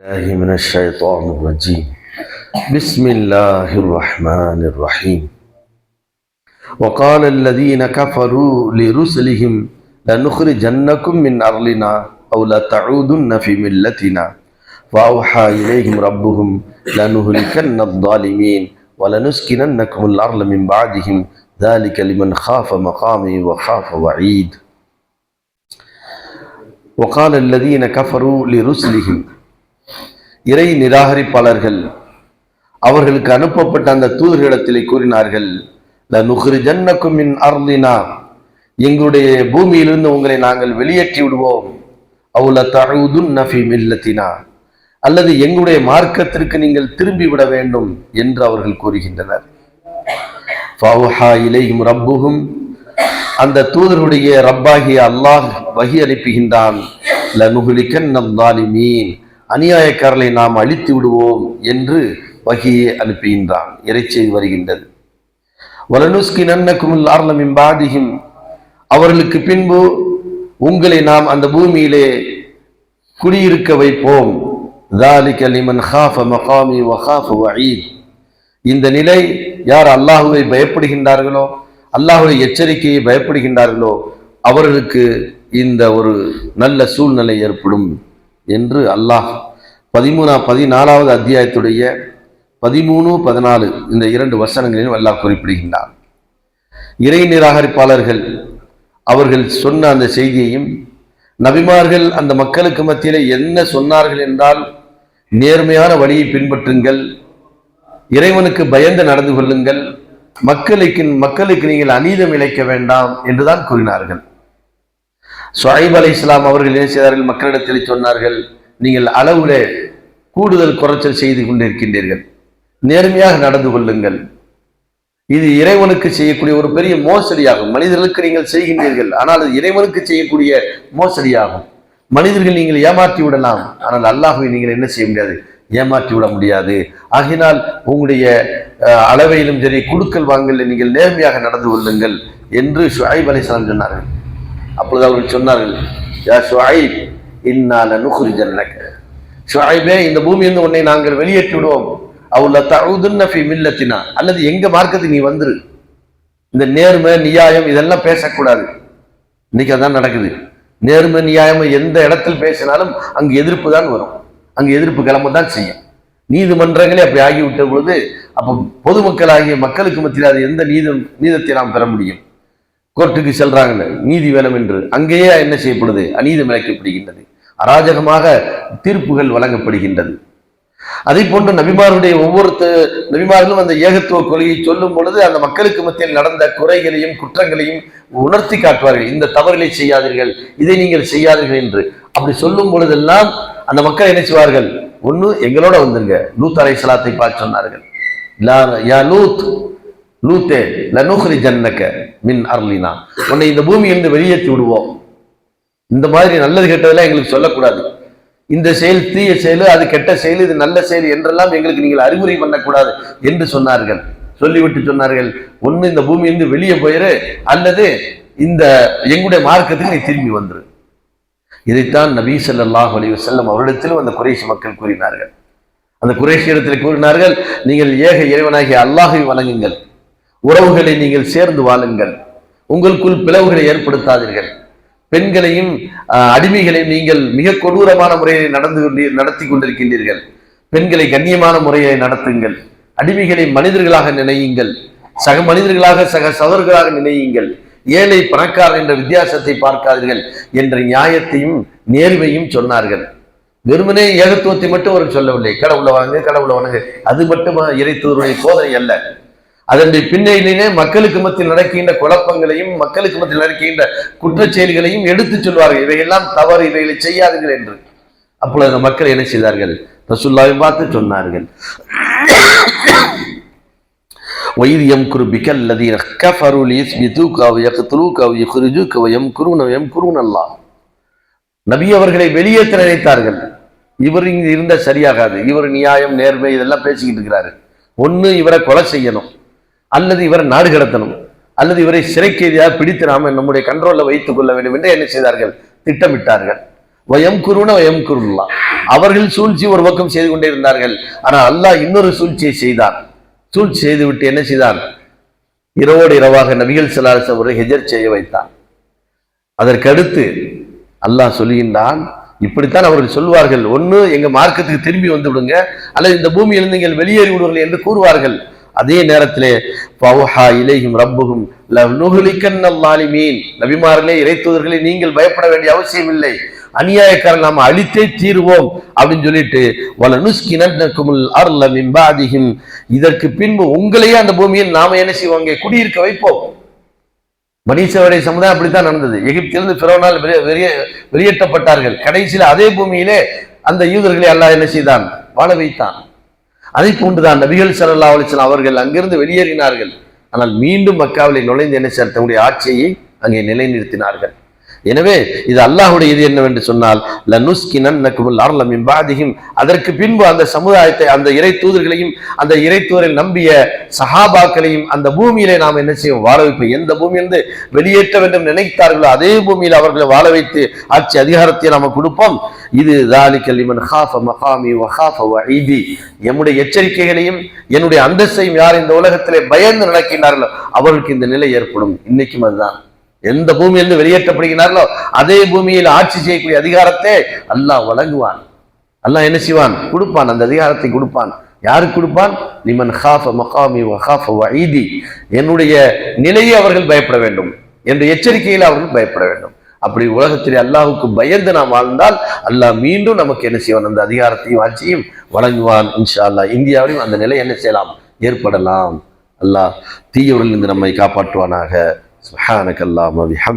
الله من الشيطان الرجيم. بسم الله الرحمن الرحيم. وقال الذين كفروا لرسلهم لنخرجنكم من أرضنا أو لتعودن في ملتنا. فأوحى إليهم ربهم لنهلكن الظالمين ولنسكننكم الأرض من بعدهم ذلك لمن خاف مقامي وخاف وعيد. وقال الذين كفروا لرسلهم இறை நிராகரிப்பாளர்கள். அவர்களுக்கு அனுப்பப்பட்ட அந்த தூதர்களிடத்திலே கூறினார்கள் ல நுஹ்ரிஜன்னக்கும் அர்லினா எங்களுடைய பூமியிலிருந்து உங்களை நாங்கள் வெளியேற்றி விடுவோம். அவுல தழுதுன் நஃபி மில்லத்தினா அல்லது எங்களுடைய மார்க்கத்திற்கு நீங்கள் திரும்பி விட வேண்டும் என்று அவர்கள் கூறுகின்றனர். ஃபவுஹா இலையும் ரப்புகும் அந்த தூதருடைய ரப்பாகிய அல்லாஹ் வகி அனுப்புகின்றான் லனுகுலிக்கன் நம் தாலிமீன் அநியாயக்காரர்களை நாம் அழித்து விடுவோம் என்று வகியை அனுப்புகின்றான் இறைச்செய்தி வருகின்றது வலனுஸ்கி நன்னக்குமுல் ஆர்லமின் பாதிகும் அவர்களுக்கு பின்பு உங்களை நாம் அந்த பூமியிலே குடியிருக்க வைப்போம் ذَلِكَ لِمَنْ خَافَ مَقَامِي وَخَافَ وَعِيد் இந்த நிலை யார் அல்லாஹுவை பயப்படுகின்றார்களோ அல்லாஹுடைய எச்சரிக்கையை பயப்படுகின்றார்களோ அவர்களுக்கு இந்த ஒரு நல்ல சூழ்நிலை ஏற்படும் என்று அல்லாஹ் பதிமூணா பதினாலாவது அத்தியாயத்துடைய பதிமூணு பதினாலு இந்த இரண்டு வசனங்களிலும் அல்லாஹ் குறிப்பிடுகின்றார் இறை நிராகரிப்பாளர்கள் அவர்கள் சொன்ன அந்த செய்தியையும் நபிமார்கள் அந்த மக்களுக்கு மத்தியில் என்ன சொன்னார்கள் என்றால் நேர்மையான வழியை பின்பற்றுங்கள் இறைவனுக்கு பயந்து நடந்து கொள்ளுங்கள் மக்களுக்கு மக்களுக்கு நீங்கள் அநீதம் இழைக்க வேண்டாம் என்றுதான் கூறினார்கள். சுஹைப் அலை இஸ்லாம் அவர்கள் என்ன செய்தார்கள்? மக்களிடத்தில் சொன்னார்கள் நீங்கள் அளவுல கூடுதல் குறைச்சல் செய்து கொண்டிருக்கின்றீர்கள். நேர்மையாக நடந்து கொள்ளுங்கள். இது இறைவனுக்கு செய்யக்கூடிய ஒரு பெரிய மோசடியாகும். மனிதர்களுக்கு நீங்கள் செய்கின்றீர்கள் ஆனால் அது இறைவனுக்கு செய்யக்கூடிய மோசடியாகும். மனிதர்கள் நீங்கள் ஏமாற்றி விடலாம் ஆனால் அல்லாஹுவை நீங்கள் என்ன செய்ய முடியாது? ஏமாற்றி விட முடியாது. ஆகினால் உங்களுடைய அளவையிலும் சரி குடுக்கல் வாங்கல நீங்கள் நேர்மையாக நடந்து கொள்ளுங்கள் என்று ஷுஐப் அலைஹிஸ்ஸலாம் சொன்னார்கள். அப்பொழுது அவர்கள் சொன்னார்கள் யா ஷுஐப் இன்னால நுஹ்ரிஜன்னக. ஷுஐபே இந்த பூமியிலிருந்து உன்னை நாங்கள் வெளியேற்றி விடுவோம் அவுல தவுதுன்ன ஃபி மில்லத்தினா. அல்லது எங்க மார்க்கத்துக்கு நீ வந்துரு. இந்த நேர்மை நியாயம் இதெல்லாம் பேசக்கூடாது. இன்னைக்கு அதான் நடக்குது. நேர்மை நியாயம் எந்த இடத்தில் பேசினாலும் அங்கு எதிர்ப்பு தான் வரும். அங்கு எதிர்ப்பு கிளம்ப தான் செய்யும். நீதிமன்றங்களே அப்படி ஆகிவிட்ட பொழுது அப்போ பொதுமக்கள் ஆகிய மக்களுக்கு மத்தியில் அது எந்த நீதம் நீதத்தை நாம் பெற முடியும்? கோர்ட்டுக்கு செல்றாங்கல்ல நீதி வேணும் என்று. அங்கேயே என்ன செய்யப்படுது? அநீதி விளக்கப்படுகின்றது அராஜகமாக தீர்ப்புகள் வழங்கப்படுகின்றது. அதை போன்று நபிமாருடைய ஒவ்வொரு நபிமார்களும் அந்த ஏகத்துவ கொள்கையை சொல்லும் பொழுது அந்த மக்களுக்கு மத்தியில் நடந்த குறைகளையும் குற்றங்களையும் உணர்த்தி காட்டுவார்கள். இந்த தவறுகளை செய்யாதீர்கள் இதை நீங்கள் செய்யாதீர்கள் என்று. அப்படி சொல்லும் பொழுதெல்லாம் அந்த மக்கள் நினைச்சுவார்கள் ஒண்ணு எங்களோட வந்துருங்க. லூத் அலை சலாத்தை பார்த்து சொன்னார்கள். யா லூத் லூத்தே லனுஹ்ரி ஜன்னக மின் அர்லினா. உன்னை இந்த பூமியிலிருந்து வெளியேற்றி விடுவோம். இந்த மாதிரி நல்லது கெட்டதெல்லாம் எங்களுக்கு சொல்லக்கூடாது. இந்த செயல் தீய செயல் அது கெட்ட செயல் இது நல்ல செயல் என்றெல்லாம் எங்களுக்கு நீங்கள் அறிவுரை பண்ணக்கூடாது என்று சொன்னார்கள். சொல்லிவிட்டு சொன்னார்கள். ஒன்று இந்த பூமியிலிருந்து வெளியே போயிரு அல்லது இந்த எங்களுடைய மார்க்கத்துக்கு நீ திரும்பி வந்துரு. இதைத்தான் நபீ சல்லாஹ் அலி வசல்லம் அவரிடத்திலும் அந்த குறைசி மக்கள் கூறினார்கள். அந்த குறைஷ் இடத்தில் கூறினார்கள் நீங்கள் ஏக இறைவனாகிய அல்லாஹை வணங்குங்கள். உறவுகளை நீங்கள் சேர்ந்து வாழுங்கள். உங்களுக்குள் பிளவுகளை ஏற்படுத்தாதீர்கள். பெண்களையும் அடிமைகளையும் நீங்கள் மிக கொடூரமான முறையை நடந்து கொண்டு- நடத்தி கொண்டிருக்கின்றீர்கள். பெண்களை கண்ணியமான முறையை நடத்துங்கள். அடிமைகளை மனிதர்களாக நினையுங்கள். சக மனிதர்களாக சக சகோதரர்களாக நினையுங்கள். ஏழை பணக்காரர் என்ற வித்தியாசத்தை பார்க்காதீர்கள் என்ற நியாயத்தையும் நேர்மையும் சொன்னார்கள். வெறுமனே ஏகத்துவத்தை மட்டும் அவர்கள் சொல்லவில்லை. கடவுளை வாங்க கடவுளை வணங்க அது மட்டுமா இறைத்தவருடைய சோதனை அல்ல. அதனுடைய பின்னணியிலே மக்களுக்கு மத்தியில் நடக்கின்ற குழப்பங்களையும் மக்களுக்கு மத்தியில் நடக்கின்ற குற்றச் செயல்களையும் எடுத்துச் சொல்வார்கள் இவையெல்லாம் தவறு இவைகளை செய்யாதீர்கள் என்று அப்பொழுது அந்த மக்கள் என்ன செய்தார்கள் ரசுல்லாவை பார்த்து சொன்னார்கள் وَإِذْ يَمْكُرُ بِكَ الَّذِينَ كَفَرُوا لِيُثْبِتُوكَ أَوْ يَقْتُلُوكَ أَوْ يُخْرِجُوكَ وَيَمْكُرُونَ وَيَمْكُرُونَ اللَّهُ நபி அவர்களை வெளியேற்ற நினைத்தார்கள் இவர் இங்கு இருந்த சரியாகாது இவர் நியாயம் நேர்மை இதெல்லாம் பேசிக்கிட்டு இருக்கிறாரு ஒண்ணு இவரை கொலை செய்யணும் அல்லது இவரை நாடு கடத்தணும் அல்லது இவரை சிறை கைதியாக பிடித்து நாம நம்முடைய கண்ட்ரோலில் வைத்துக் கொள்ள வேண்டும் என்று என்ன செய்தார்கள்? திட்டமிட்டார்கள். வயம் குருன வயம் குருல்லா அவர்கள் சூழ்ச்சி ஒரு பக்கம் செய்து கொண்டே இருந்தார்கள். ஆனால் அல்லாஹ் இன்னொரு சூழ்ச்சியை செய்தான். சூழ்ச்சி செய்துவிட்டு என்ன செய்தான்? இரவோடு இரவாக நபிகள் சலாசம் ஒரு ஹெஜர் செய்ய வைத்தான். அதற்கடுத்து அல்லாஹ் சொல்லுகின்றான் இப்படித்தான் அவர்கள் சொல்வார்கள். ஒண்ணு எங்க மார்க்கத்துக்கு திரும்பி வந்து விடுங்க. அல்லது இந்த பூமியிலிருந்து நீங்கள் வெளியேறி விடுவீர்கள் என்று கூறுவார்கள். அதே நேரத்திலே பவுஹா இலையும் ரப்புகும் மீன் நபிமார்களே இறைத்துவர்களை நீங்கள் பயப்பட வேண்டிய அவசியம் இல்லை அநியாயக்காரன் நாம் அழித்தே தீருவோம் அப்படின்னு சொல்லிட்டு வல நுஸ்கினக்குமுல் அருள மிம்பாதிகும் இதற்கு பின்பு உங்களையே அந்த பூமியில் நாம என்ன செய்வோம்? குடியிருக்க வைப்போம். மனிதவடைய சமுதாயம் அப்படித்தான் நடந்தது. எகிப்திலிருந்து பிறவனால் வெளியே வெளியேற்றப்பட்டார்கள். கடைசியில் அதே பூமியிலே அந்த யூதர்களை அல்லாஹ் என்ன செய்தான்? வாழ வைத்தான். அதை போன்றுதான் நபிகள் சல்லா அலிஸ்லாம் அவர்கள் அங்கிருந்து வெளியேறினார்கள். ஆனால் மீண்டும் மக்காவிலே நுழைந்து என்ன செய்ய தன்னுடைய ஆட்சியை அங்கே நிலைநிறுத்தினார்கள். எனவே இது அல்லாஹுடைய இது என்னவென்று சொன்னால் பாதிகும் அதற்கு பின்பு அந்த சமுதாயத்தை அந்த இறை தூதர்களையும் அந்த இறைத்தூரில் நம்பிய சஹாபாக்களையும் அந்த பூமியிலே நாம் என்ன செய்வோம்? வாழ வைப்போம். எந்த பூமியிலிருந்து வெளியேற்ற வேண்டும் நினைத்தார்களோ அதே பூமியில் அவர்களை வாழ வைத்து ஆட்சி அதிகாரத்தை நாம கொடுப்போம். இது தாலிக்கல் ஹாஃப மஹாமி வஹாஃப வஹீதி என்னுடைய எச்சரிக்கைகளையும் என்னுடைய அந்தஸ்தையும் யார் இந்த உலகத்திலே பயந்து நடக்கின்றார்களோ அவர்களுக்கு இந்த நிலை ஏற்படும். இன்னைக்கும் அதுதான். எந்த பூமியிலிருந்து வெளியேற்றப்படுகிறார்களோ அதே பூமியில் ஆட்சி செய்யக்கூடிய அதிகாரத்தை அல்லாஹ் வழங்குவான். அல்லாஹ் என்ன செய்வான்? கொடுப்பான். அந்த அதிகாரத்தை கொடுப்பான். யாருக்கு கொடுப்பான்? நிமன் ஹாஃப மகாமி வஹாஃப வஈதி. என்னுடைய நிலையை அவர்கள் பயப்பட வேண்டும். என்ற எச்சரிக்கையில் அவர்கள் பயப்பட வேண்டும். அப்படி உலகத்தில் அல்லாஹுக்கு பயந்து நாம் வாழ்ந்தால் அல்லாஹ் மீண்டும் நமக்கு என்ன செய்வான்? அந்த அதிகாரத்தையும் ஆட்சியும் வழங்குவான் இன்ஷா அல்லாஹ் இந்தியாவிலும் அந்த நிலை என்ன செய்யலாம்? ஏற்படலாம். அல்லாஹ் தீயவர்களிலிருந்து நம்மை காப்பாற்றுவானாக. சுஹானக் அல்லாஹ்